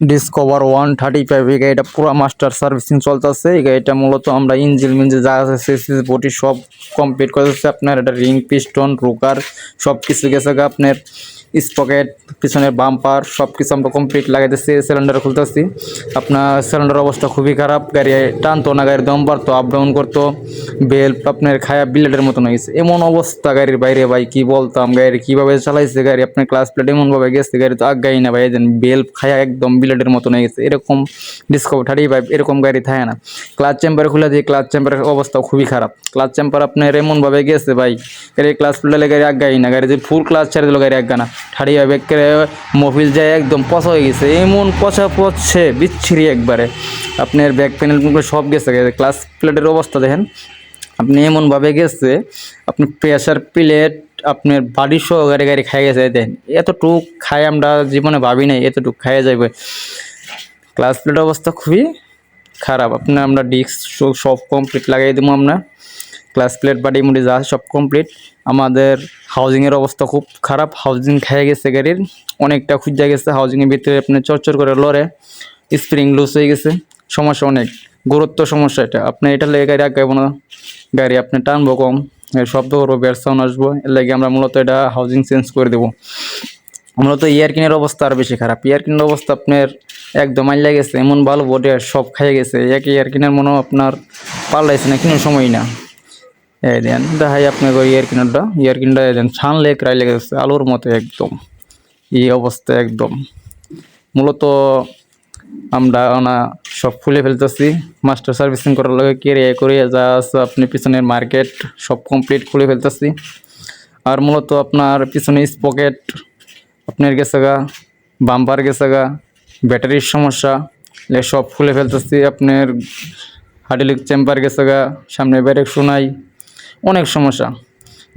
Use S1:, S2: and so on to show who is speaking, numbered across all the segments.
S1: Discover one thirty five এই গাড়িটা পুরো মাস্টার সার্ভিসিং চলতেছে। এই গাড়িটা মূলত আমরা ইঞ্জিন মিঞ্জিন যা আছে সিসি বটি সব কমপ্লিট করতেছে আপনার এটা রিং পিস্টন রোকার সব কিছু গেছে আপনার। স্পকেট পিছনের বাম্পার সব কিছু আমরা কমপ্লিট লাগাইতেছি সিলিন্ডার খুলতেছি। আপনার সিলিন্ডার অবস্থা খুবই খারাপ, গাড়ি টানতো না, গাড়ির দম পারতো আপ ডাউন করতো, বেল, আপনার খায়া বিলেটের মতন হয়ে গেছে। এমন অবস্থা গাড়ির বাইরে ভাই, কি বলতাম, গাড়ি কীভাবে চালাইছে গাড়ি, আপনার ক্লাস প্লেট এমনভাবে গেছে, গাড়ি তো আগাই না ভাই দেন বেল খায়া একদম বিলেটের মতন হয়ে গেছে। এরকম ডিসকভার থার্টি ফাইভ এরকম গাড়ি থাকে না। ক্লাচ চেম্বার খুলে দিয়ে ক্লাচ চেম্বারের অবস্থা খুবই খারাপ। ক্লাচ চেম্বার আপনার এমনভাবে গেছে ভাই, গাড়ি ক্লাস প্লেটে গাড়ি আগাই না, গাড়ি যে ফুল ক্লাচ ছেড়ে দিল, গাড়ি আজ্ঞা না। ফাইভ একেবারে মফিল যায় একদম পচা হয়ে গেছে। এমন পচা পচছে, বিচ্ছিরি একবারে। আপনার ব্যাক প্যানেল সব গেছে ক্লাস প্লেটের অবস্থা দেখেন। আপনি এমনভাবে গেছে, আপনি প্রেশার প্লেট আপনার বাড়ির সহকারে গাড়ি গাড়ি খাই গেছে দেখেন। এতটুক খাই আমরা জীবনে ভাবি নাই, এতটুক খাইয়ে যাবে ক্লাস প্লেটের অবস্থা খুবই খারাপ। আপনার আমরা ডিস্ক সব কমপ্লিট লাগাই দেবো আমরা। ক্লাস প্লেট বাড়ি মুড়ি যা সব কমপ্লিট আমাদের হাউজিংয়ের অবস্থা খুব খারাপ। হাউজিং খেয়ে গেছে গাড়ির। অনেকটা খুঁজা গেছে। হাউজিংয়ের ভিতরে আপনার চরচর করে লড়ে স্প্রিং লুজ হয়ে গেছে। সমস্যা অনেক। গুরুত্ব সমস্যা এটা। আপনি এটা লেগে গাড়ি আগাইব না। গাড়ি আপনি টানবো কম। শব্দ করব, বের সাউন্ড আসব। এর লাগে আমরা মূলত এটা হাউজিং চেঞ্জ করে দেবো। মূলত ইয়ার কিনের অবস্থা আর বেশি খারাপ। ইয়ার কিনের অবস্থা আপনার একদম আইলা গেছে। এমন ভালো বডি সব খাইয়ে গেছে। এক ইয়ার কিনের মনে আপনার পাল্লাইছে না। কোনো সময় না। এই দেন, দেখাই আপনার ইয়ার কিনারটা ইয়ার কিনটা দেন ছানলে ক্রাই লেগে গেছে আলুর মতো একদম। এই অবস্থা একদম। মূলত আমরা ওনা সব খুলে ফেলতেছি মাস্টার সার্ভিসিং করার লগে কেড়ে করে যা আছে আপনি পিছনের মার্কেট সব কমপ্লিট খুলে ফেলতেছি। আর মূলত আপনার পিছনে স্পকেট আপনার গেছে গা বাম্পার গেছে গা ব্যাটারির সমস্যা সব খুলে ফেলতেছি। আপনার হাইড্রোলিক চেম্বার গেছে গা, সামনে ব্যারেক শোনাই অনেক সমস্যা।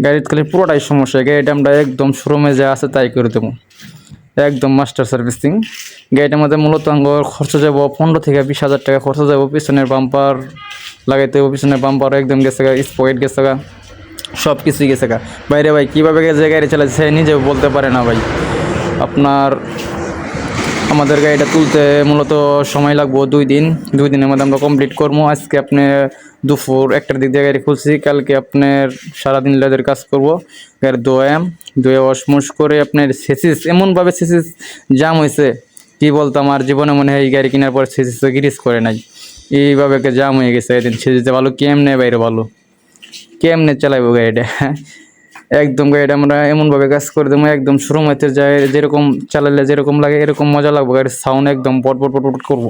S1: গাড়ির খালি পুরোটাই সমস্যা। গাড়িটা আমরা একদম শোরুমে যা আছে তাই করে দেবো। একদম মাস্টার সার্ভিসিং গাড়িটার মধ্যে মূলত আমার খরচ যাব পনেরো থেকে বিশ হাজার টাকা খরচ যাব। পিছনের বাম্পার লাগাইতে হবে, পিছনের বাম্পার একদম গেছে গা স্পকেট গেছে গা সব কিছুই গেছে গা। বাইরে ভাই, কীভাবে গেছে গাড়ি চালাচ্ছে নিজেও বলতে পারে না ভাই। আপনার আমাদের গাড়িটা তুলতে মূলত সময় লাগবো দুই দিন। দুই দিনের মধ্যে আমরা কমপ্লিট করব। আজকে আপনি দুপুর একটার দিক দিয়ে গাড়ি খুলছি। কালকে আপনার সারাদিন লেদের কাজ করব। গাড়ি দোয়াম ধুয়ে ওয়াশমুশ করে আপনার সেসিস এমনভাবে সেসিস জাম হয়েছে কি বলতো আমার জীবনে মনে হয় এই গাড়ি কেনার পর সেসিস তো গিরিস করে নাই। এইভাবে জাম হয়ে গেছে এদিন। সেসিসে ভালো, কেমনে বাইরে ভালো? কেমনে চালাইবো গাড়িটা? একদম গাড়িটা আমরা এমনভাবে কাজ করে দেবো, একদম শুরু হইতে যায়, যেরকম চালালে যেরকম লাগে, এরকম মজা লাগবে, গাড়ির সাউন্ড একদম বট বট করব।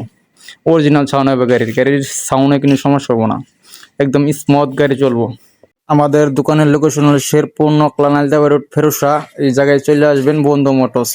S1: অরিজিনাল সাউন্ড হবে গাড়ির গাড়ির সাউন্ডে কিন্তু সমস্যা হব না। একদম স্মুথ গাড়ি চলবো। আমাদের দোকানের লোকেশন হল শেরপুর নকলা নালদা রোড ফেরুসা এই জায়গায় চলে আসবেন বন্ধু মোটরস।